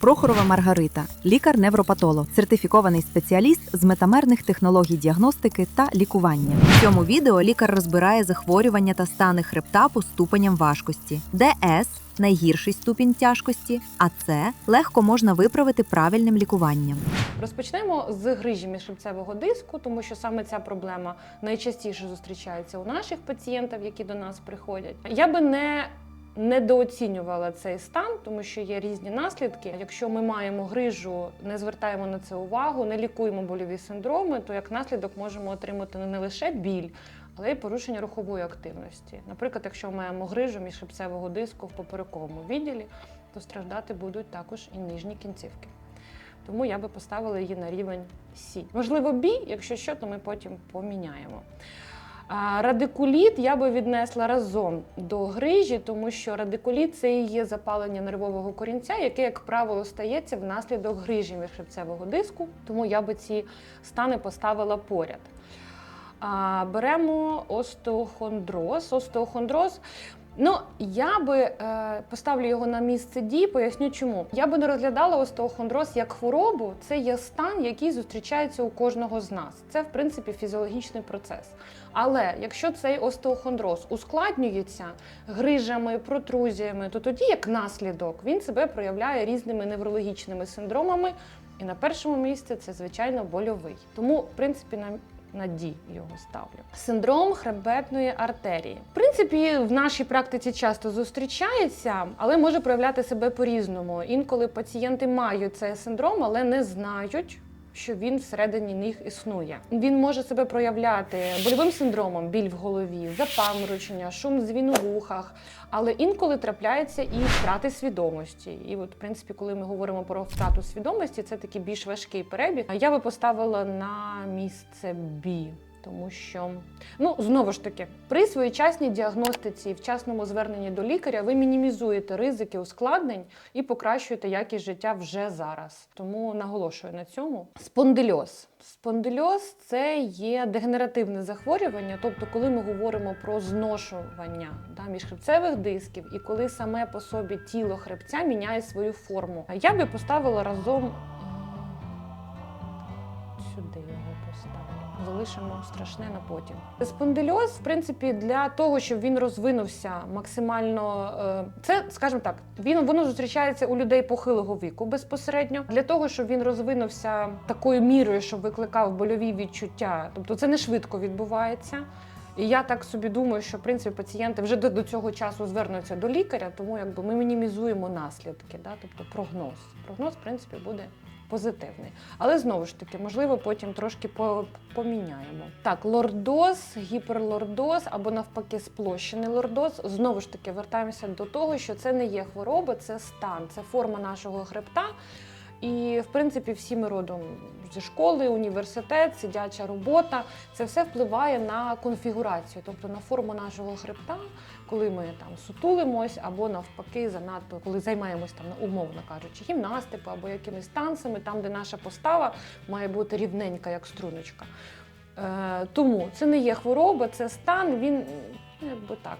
Прохорова Маргарита, лікар-невропатолог, сертифікований спеціаліст з метамерних технологій діагностики та лікування. В цьому відео лікар розбирає захворювання та стани хребта по ступеням важкості, де С – найгірший ступінь тяжкості, а С – легко можна виправити правильним лікуванням. Розпочнемо з грижі міжхребцевого диску, тому що саме ця проблема найчастіше зустрічається у наших пацієнтів, які до нас приходять. Я би не недооцінювала цей стан, тому що є різні наслідки. Якщо ми маємо грижу, не звертаємо на це увагу, не лікуємо больові синдроми, то як наслідок можемо отримати не лише біль, але й порушення рухової активності. Наприклад, якщо ми маємо грижу міжхребцевого диску в поперековому відділі, то страждати будуть також і нижні кінцівки. Тому я би поставила її на рівень Сі. Можливо, бі, якщо що, то ми потім поміняємо. Радикуліт я би віднесла разом до грижі, тому що радикуліт це і є запалення нервового корінця, яке, як правило, стається внаслідок грижі міжхребцевого диску. Тому я би ці стани поставила поряд. Беремо остеохондроз. Остеохондроз Ну, я би е, поставлю його на місце дії, поясню чому. Я би не розглядала остеохондроз як хворобу. Це є стан, який зустрічається у кожного з нас. Це, в принципі, фізіологічний процес. Але якщо цей остеохондроз ускладнюється грижами, протрузіями, то тоді, як наслідок, він себе проявляє різними неврологічними синдромами. І на першому місці це, звичайно, больовий. Тому, в принципі, на на його ставлю. Синдром хребетної артерії. В принципі, в нашій практиці часто зустрічається, але може проявляти себе по-різному. Інколи пацієнти мають цей синдром, але не знають. Що він всередині них існує. Він може себе проявляти больовим синдромом, біль в голові, запаморочення, шум дзвін у вухах, але інколи трапляється і втрати свідомості. І, от, в принципі, коли ми говоримо про втрату свідомості, це такий більш важкий перебіг. Я би поставила на місце Бі. Тому що, ну знову ж таки, при своєчасній діагностиці і вчасному зверненні до лікаря ви мінімізуєте ризики ускладнень і покращуєте якість життя вже зараз. Тому наголошую на цьому. Спондильоз. Спондильоз це є дегенеративне захворювання, тобто, коли ми говоримо про зношування да, міжхребцевих дисків, і коли саме по собі тіло хребця міняє свою форму. Я би поставила разом Залишимо страшне на потім. Спондильоз, в принципі, для того, щоб він розвинувся максимально, е, це, скажімо так, він воно зустрічається у людей похилого віку безпосередньо. Для того, щоб він розвинувся такою мірою, щоб викликав больові відчуття, тобто це не швидко відбувається. І я так собі думаю, що в принципі пацієнти вже до, цього часу звернуться до лікаря, тому якби ми мінімізуємо наслідки, да? тобто прогноз. Прогноз, в принципі, буде позитивний. Але знову ж таки, можливо, потім трошки поміняємо. Так, лордоз, гіперлордоз або навпаки сплощений лордоз. Знову ж таки, вертаємося до того, що це не є хвороба, це стан, це форма нашого хребта. І, в принципі, всі ми родом зі школи, університет, сидяча робота. Це все впливає на конфігурацію, тобто на форму нашого хребта, коли ми там сутулимось, або навпаки, занадто, коли займаємось там, умовно кажучи, гімнастикою або якимись танцями, там, де наша постава має бути рівненька, як струночка. Е, Тому це не є хвороба, це стан, він ну, якби так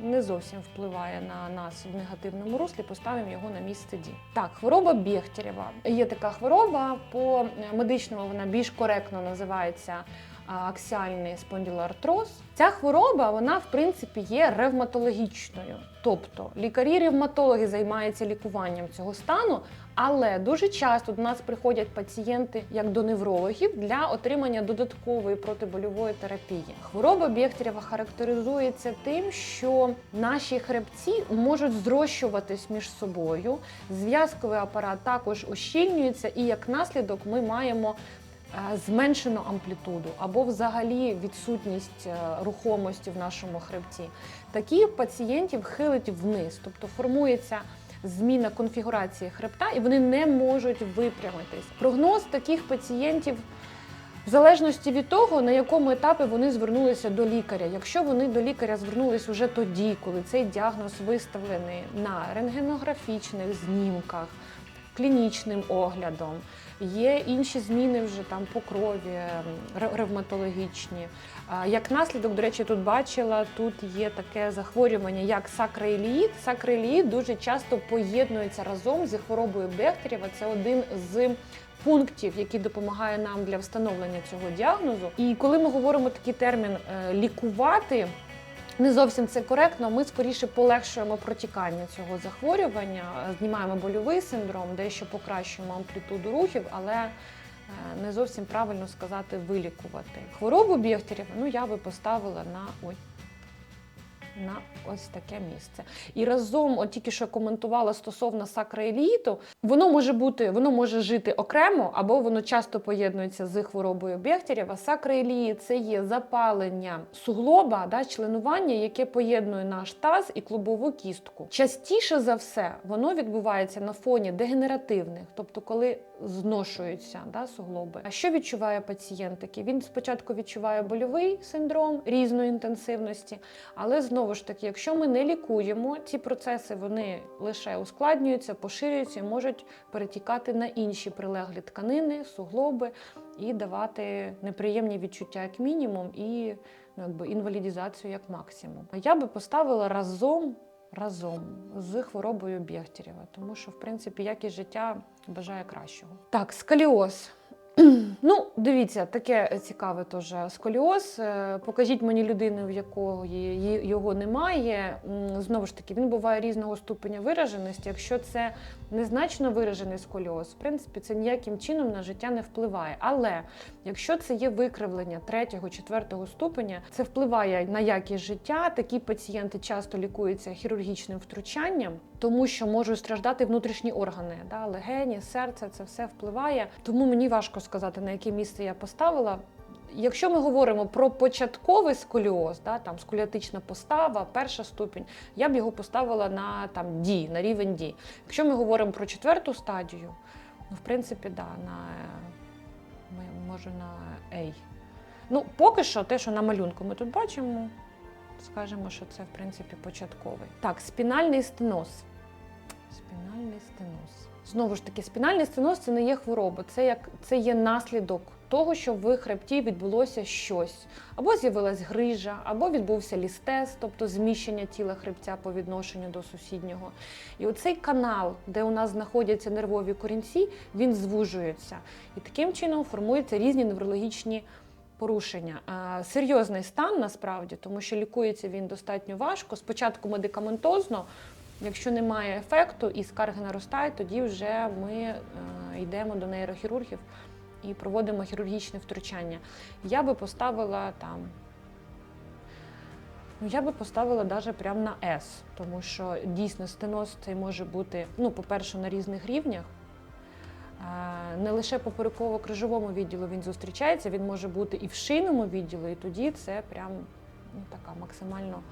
не зовсім впливає на нас в негативному руслі, поставимо його на місце ді. Так, хвороба Бєхтєрєва. Є така хвороба, по медичному вона більш коректно називається аксіальний спондилоартроз. Ця хвороба, вона в принципі є ревматологічною. Тобто лікарі-ревматологи займаються лікуванням цього стану, але дуже часто до нас приходять пацієнти як до неврологів для отримання додаткової протибольової терапії. Хвороба Бєхтерєва характеризується тим, що наші хребці можуть зрощуватись між собою. Зв'язковий апарат також ущільнюється, і як наслідок ми маємо е, зменшену амплітуду або взагалі відсутність е, рухомості в нашому хребці. Таких пацієнтів хилить вниз, тобто формується зміна конфігурації хребта, і вони не можуть випрямитись. Прогноз таких пацієнтів. В залежності від того, на якому етапі вони звернулися до лікаря. Якщо вони до лікаря звернулись уже тоді, коли цей діагноз виставлений на рентгенографічних знімках, клінічним оглядом. Є інші зміни вже там по крові, ревматологічні. Як наслідок, до речі, тут бачила, тут є таке захворювання, як сакроіліїд. Сакроіліїд дуже часто поєднується разом зі хворобою Бехтерєва. Це один з пунктів, який допомагає нам для встановлення цього діагнозу. І коли ми говоримо такий термін е, лікувати. Не зовсім це коректно. Ми скоріше полегшуємо протікання цього захворювання, знімаємо больовий синдром, дещо покращуємо амплітуду рухів, але е, не зовсім правильно сказати вилікувати. Хворобу Бєхтерєва, ну я би поставила на ой. На ось таке місце. І разом, от тільки що коментувала стосовно сакроеліту, воно може бути, воно може жити окремо, або воно часто поєднується з хворобою Бехтерєва. Сакроелії це є запалення суглоба, да, членування, яке поєднує наш таз і клубову кістку. Частіше за все воно відбувається на фоні дегенеративних, тобто коли зношуються да, суглоби. А що відчуває пацієнт такий? Він спочатку відчуває больовий синдром різної інтенсивності, але знову ж таки, якщо ми не лікуємо, ці процеси вони лише ускладнюються, поширюються і можуть перетікати на інші прилеглі тканини, суглоби і давати неприємні відчуття як мінімум і ну, якби, інвалідізацію як максимум. Я би поставила разом. Разом з хворобою Бєхтєрєва, тому що в принципі якість життя бажає кращого. Так, сколіоз. Ну, дивіться, таке цікаве теж сколіоз. Е, Покажіть мені людину, в якої його немає. Знову ж таки, він буває різного ступеня вираженості. Якщо це незначно виражений сколіоз, в принципі, це ніяким чином на життя не впливає. Але якщо це є викривлення третього, четвертого ступеня, це впливає на якість життя. Такі пацієнти часто лікуються хірургічним втручанням, тому що можуть страждати внутрішні органи, да, легені, серце, це все впливає. Тому мені важко сказати, на яке місце я поставила. Якщо ми говоримо про початковий сколіоз, да, там сколіотична постава, перша ступінь, я б його поставила на там D, на рівень D. Якщо ми говоримо про четверту стадію, ну в принципі, да, на ми- може на A. Ну, поки що, те, що на малюнку ми тут бачимо, скажемо, що це в принципі початковий. Так, спінальний стеноз. Спінальний стеноз. Знову ж таки, спінальний стеноз це не є хвороба, це як це є наслідок того, що в хребті відбулося щось. Або з'явилась грижа, або відбувся лістез, тобто зміщення тіла хребця по відношенню до сусіднього. І оцей канал, де у нас знаходяться нервові корінці, він звужується. І таким чином формуються різні неврологічні порушення. Серйозний стан насправді, тому що лікується він достатньо важко. Спочатку медикаментозно. Якщо немає ефекту і скарги наростають, тоді вже ми е, йдемо до нейрохірургів і проводимо хірургічне втручання. Я би поставила там. Ну, я би поставила навіть прямо на С, тому що дійсно стеноз цей може бути, ну, по-перше, на різних рівнях. Е, Не лише по попереково-крижовому відділу він зустрічається, він може бути і в шийному відділу, і тоді це прям ну, така максимально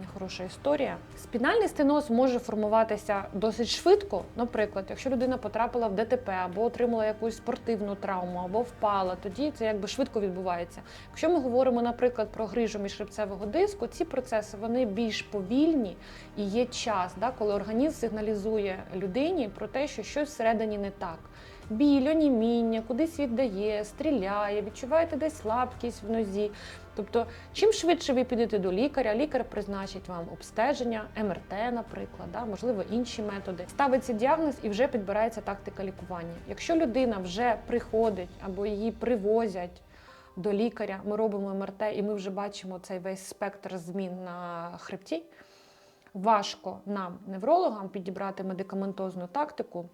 нехороша історія. Спінальний стеноз може формуватися досить швидко. Наприклад, якщо людина потрапила в ДТП або отримала якусь спортивну травму, або впала, тоді це якби швидко відбувається. Якщо ми говоримо, наприклад, про грижу міжхребцевого диску, ці процеси вони більш повільні і є час, да, коли організм сигналізує людині про те, що щось всередині не так. Біль, оніміння, кудись віддає, стріляє, відчуваєте десь слабкість в нозі. Тобто, чим швидше ви підете до лікаря, лікар призначить вам обстеження, МРТ, наприклад, да, можливо, інші методи. Ставиться діагноз і вже підбирається тактика лікування. Якщо людина вже приходить або її привозять до лікаря, ми робимо МРТ і ми вже бачимо цей весь спектр змін на хребті. Важко нам, неврологам, підібрати медикаментозну тактику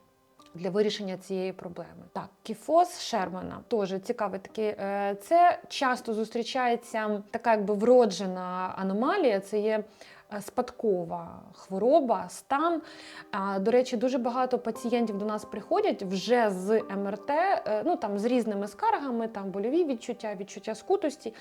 для вирішення цієї проблеми. Так, кіфоз Шермана теж цікавий такий. е, Це часто зустрічається така, якби вроджена аномалія. Це є спадкова хвороба, стан. А, До речі, дуже багато пацієнтів до нас приходять вже з МРТ, е, ну там з різними скаргами, там больові відчуття, відчуття скутості.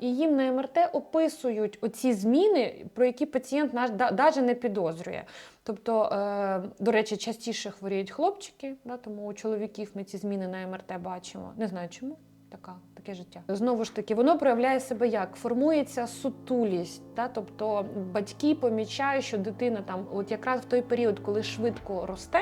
І їм на МРТ описують оці зміни, про які пацієнт навіть не підозрює. Тобто, е, до речі, частіше хворіють хлопчики, да, тому у чоловіків ми ці зміни на МРТ бачимо. Не знаю чому. Така, таке життя. Знову ж таки, воно проявляє себе як? Формується сутулість. Да? Тобто батьки помічають, що дитина там, от якраз в той період, коли швидко росте,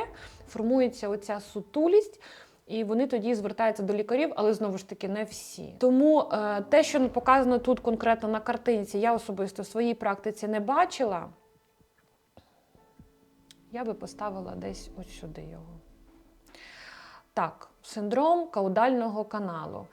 формується оця сутулість. І вони тоді звертаються до лікарів, але знову ж таки не всі. Тому е, те, що показано тут конкретно на картинці, я особисто в своїй практиці не бачила. Я би поставила десь ось сюди його. Так, синдром каудального каналу.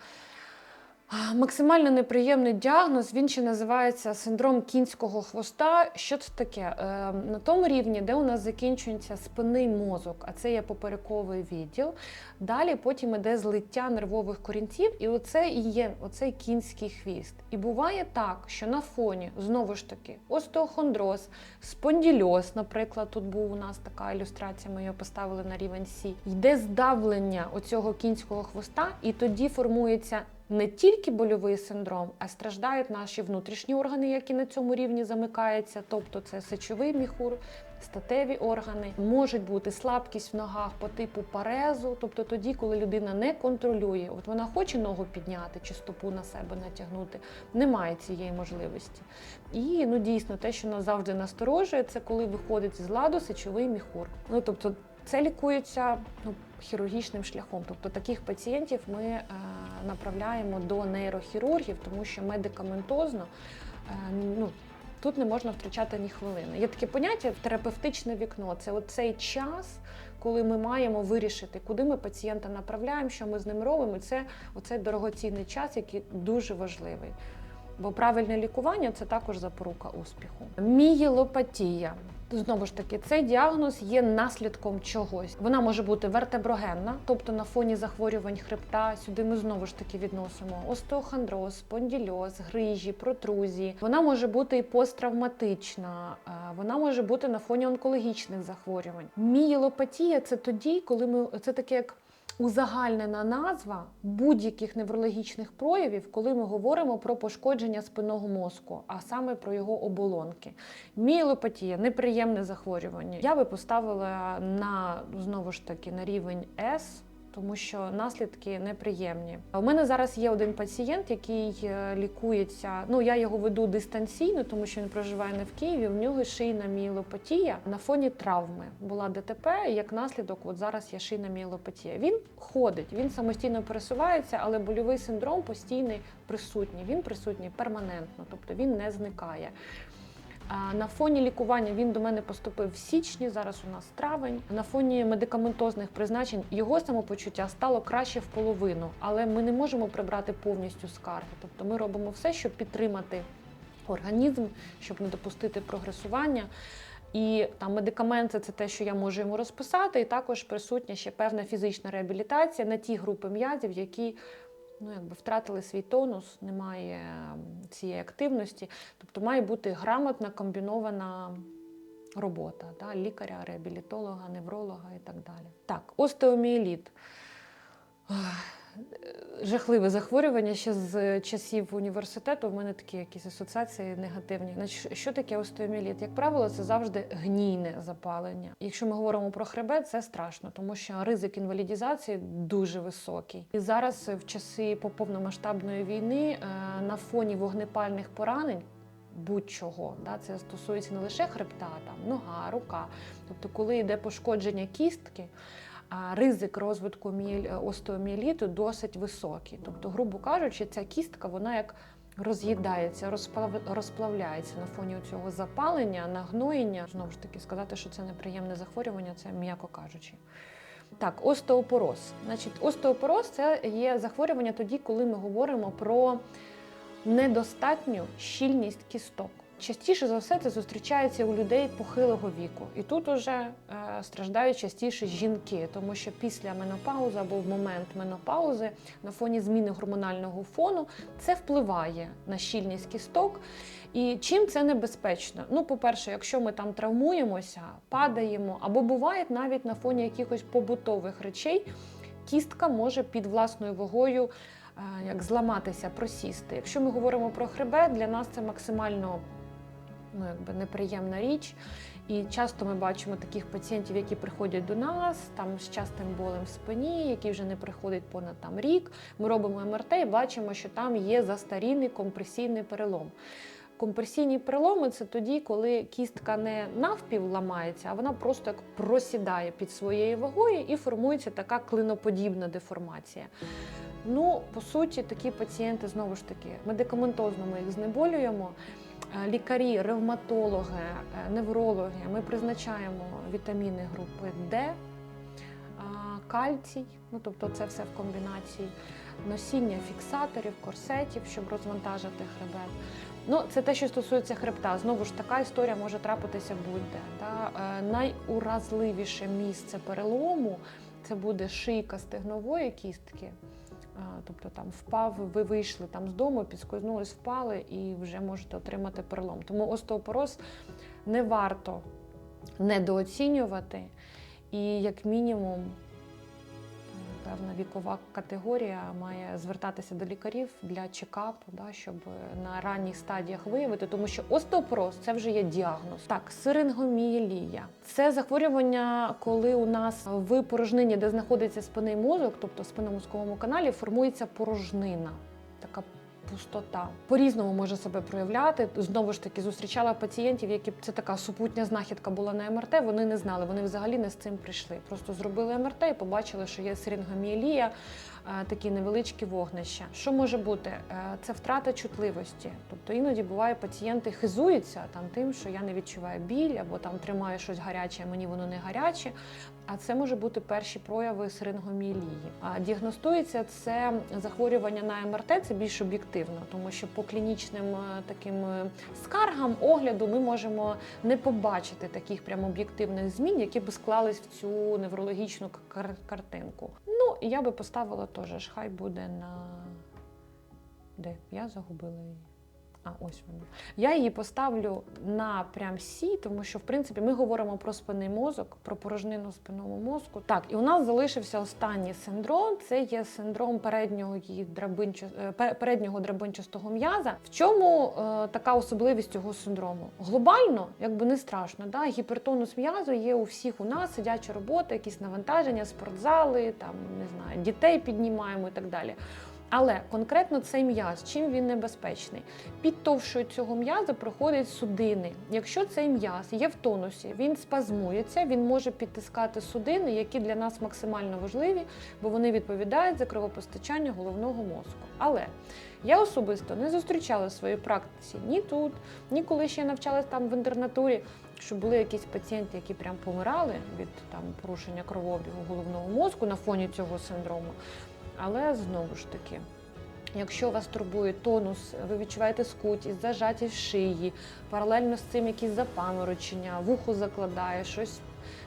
Максимально неприємний діагноз, він ще називається синдром кінського хвоста. Що це таке? Е, на тому рівні, де у нас закінчується спинний мозок, а це є поперековий відділ. Далі потім іде злиття нервових корінців, і оце і є оцей кінський хвіст. І буває так, що на фоні знову ж таки остеохондроз, спондільоз, наприклад, тут був у нас така ілюстрація, ми його поставили на рівень Сі. Йде здавлення оцього кінського хвоста, і тоді формується не тільки больовий синдром, а страждають наші внутрішні органи, які на цьому рівні замикаються, тобто це сечовий міхур, статеві органи, можуть бути слабкість в ногах по типу парезу, тобто тоді, коли людина не контролює, от вона хоче ногу підняти чи стопу на себе натягнути, немає цієї можливості. І ну дійсно те, що нас завжди насторожує, це коли виходить з ладу сечовий міхур. Ну тобто це лікується ну, хірургічним шляхом. Тобто таких пацієнтів ми е, направляємо до нейрохірургів, тому що медикаментозно е, ну, тут не можна втрачати ні хвилини. Є таке поняття терапевтичне вікно. Це оцей час, коли ми маємо вирішити, куди ми пацієнта направляємо, що ми з ним робимо. Це оцей дорогоцінний час, який дуже важливий. Бо правильне лікування це також запорука успіху. Мієлопатія. Знову ж таки, цей діагноз є наслідком чогось. Вона може бути вертеброгенна, тобто на фоні захворювань хребта. Сюди ми знову ж таки відносимо остеохондроз, спондільоз, грижі, протрузії. Вона може бути і посттравматична, е, вона може бути на фоні онкологічних захворювань. Мієлопатія це тоді, коли ми це таке як узагальнена назва будь-яких неврологічних проявів, коли ми говоримо про пошкодження спинного мозку, а саме про його оболонки. Мілопатія, неприємне захворювання. Я би поставила на знову ж таки на рівень С. Тому що наслідки неприємні. У мене зараз є один пацієнт, який е, лікується. Ну я його веду дистанційно, тому що він проживає не в Києві. В нього шийна мієлопатія на фоні травми. Була ДТП, і як наслідок, от зараз є шийна мієлопатія. Він ходить, він самостійно пересувається, але больовий синдром постійний присутній. Він присутній перманентно, тобто він не зникає. На фоні лікування він до мене поступив в січні. Зараз у нас травень. На фоні медикаментозних призначень його самопочуття стало краще в половину, але ми не можемо прибрати повністю скарги. Тобто ми робимо все, щоб підтримати організм, щоб не допустити прогресування. І там медикаменти це те, що я можу йому розписати, і також присутня ще певна фізична реабілітація на ті групи м'язів, які ну, якби втратили свій тонус, немає цієї активності. Тобто має бути грамотна комбінована робота да, лікаря, реабілітолога, невролога і так далі. Так, остеоміеліт. Ах, Жахливе захворювання ще з часів університету. В мене такі якісь асоціації негативні. Значить, що таке остеоміеліт? Як правило, це завжди гнійне запалення. Якщо ми говоримо про хребет, це страшно, тому що ризик інвалідізації дуже високий. І зараз в часи повномасштабної війни е, на фоні вогнепальних поранень. Будь-чого, да, це стосується не лише хребта, там нога, рука. Тобто, коли йде пошкодження кістки, ризик розвитку мієл- остеоміеліту досить високий. Тобто, грубо кажучи, ця кістка вона як роз'їдається, розплав- розплавляється на фоні цього запалення, нагноєння. Знову ж таки, сказати, що це неприємне захворювання, це м'яко кажучи. Так, остеопороз. Значить, остеопороз це є захворювання тоді, коли ми говоримо про недостатню щільність кісток. Частіше за все це зустрічається у людей похилого віку, і тут уже е, страждають частіше жінки, тому що після менопаузи або в момент менопаузи на фоні зміни гормонального фону це впливає на щільність кісток. І чим це небезпечно? Ну, по-перше, якщо ми там травмуємося, падаємо, або буває навіть на фоні якихось побутових речей, кістка може під власною вагою е, як зламатися, просісти. Якщо ми говоримо про хребет, для нас це максимально ну, якби неприємна річ. І часто ми бачимо таких пацієнтів, які приходять до нас там з частим болем в спині, які вже не приходять понад там рік. Ми робимо МРТ і бачимо, що там є застарілий компресійний перелом. Компресійні переломи це тоді, коли кістка не навпів ламається, а вона просто як просідає під своєю вагою і формується така клиноподібна деформація. Ну, по суті, такі пацієнти знову ж таки медикаментозно ми їх знеболюємо. Е, Лікарі, ревматологи, е, неврологи, ми призначаємо вітаміни групи Д, кальцій, ну тобто це все в комбінації, носіння фіксаторів, корсетів, щоб розвантажити хребет. Ну, це те, що стосується хребта. Знову ж така історія може трапитися будь-де. Е, найуразливіше місце перелому це буде шийка стегнової кістки. Тобто там впав, ви вийшли там з дому, підскользнулись, впали і вже можете отримати перелом. Тому остеопороз не варто недооцінювати, і як мінімум певна вікова категорія має звертатися до лікарів для чекапу, да, щоб на ранніх стадіях виявити, тому що остеопороз це вже є діагноз. Так, сирингомієлія це захворювання, коли у нас в порожнині, де знаходиться спинний мозок, тобто в спинномозковому каналі, формується порожнина. Така пустота по-різному може себе проявляти. Знову ж таки, зустрічала пацієнтів, які це така супутня знахідка була на МРТ. Вони не знали, вони взагалі не з цим прийшли. Просто зробили МРТ і побачили, що є сирингомієлія, е, такі невеличкі вогнища. Що може бути? Е, Це втрата чутливості. Тобто іноді буває, пацієнти хизуються там тим, що я не відчуваю біль, або там тримаю щось гаряче, а мені воно не гаряче. А це може бути перші прояви сирингомієлії. А діагностується це захворювання на МРТ, це більш об'єктивно, тому що по клінічним е, таким е, скаргам огляду ми можемо не побачити таких прям об'єктивних змін, які б склались в цю неврологічну картинку. Ну, і я би поставила теж, хай буде на де я загубила її. А, ось вона. Я її поставлю на прям сі, тому що в принципі ми говоримо про спинний мозок, про порожнину в спинному мозку. Так, і у нас залишився останній синдром. Це є синдром переднього драбинча- е, переднього драбинчастого м'яза. В чому е, така особливість цього синдрому? Глобально, якби не страшно, да? гіпертонус м'язу є у всіх у нас, сидяча робота, якісь навантаження, спортзали, там не знаю, дітей піднімаємо і так далі. Але конкретно цей м'яз, чим він небезпечний? Під товщою цього м'яза проходять судини. Якщо цей м'яз є в тонусі, він спазмується, він може підтискати судини, які для нас максимально важливі, бо вони відповідають за кровопостачання головного мозку. Але я особисто не зустрічала в своїй практиці ні тут, ні коли ще навчалась там в інтернатурі, що були якісь пацієнти, які прям помирали від там порушення кровообігу головного мозку на фоні цього синдрому. Але знову ж таки, якщо вас турбує тонус, ви відчуваєте скутість, зажатість в шиї, паралельно з цим якісь запаморочення, вухо закладає, щось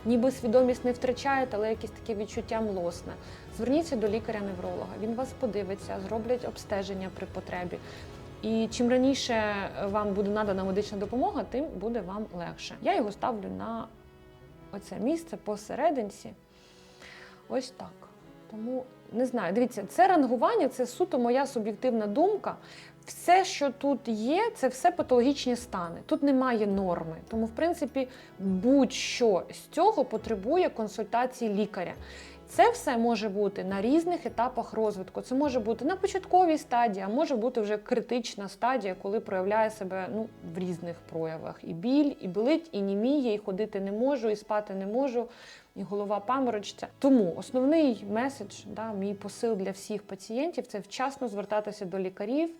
ніби свідомість не втрачаєте, але якесь таке відчуття млосне. Зверніться до лікаря-невролога. Він вас подивиться, зроблять обстеження при потребі. І чим раніше вам буде надана медична допомога, тим буде вам легше. Я його ставлю на оце місце посерединці. Ось так. Тому не знаю, дивіться, це рангування, це суто моя суб'єктивна думка. Все, що тут є, це все патологічні стани. Тут немає норми. Тому, в принципі, будь-що з цього потребує консультації лікаря. Це все може бути на різних етапах розвитку. Це може бути на початковій стадії, а може бути вже критична стадія, коли проявляє себе ну, в різних проявах. І біль, і болить, і німіє, і ходити не можу, і спати не можу, і голова паморочиться. Тому основний меседж, да, мій посил для всіх пацієнтів це вчасно звертатися до лікарів,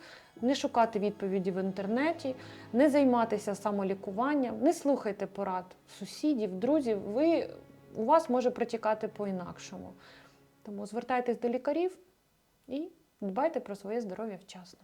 не шукати відповіді в інтернеті, не займатися самолікуванням, не слухайте порад сусідів, друзів. Ви у вас може протікати по-інакшому. Тому звертайтесь до лікарів і дбайте про своє здоров'я вчасно.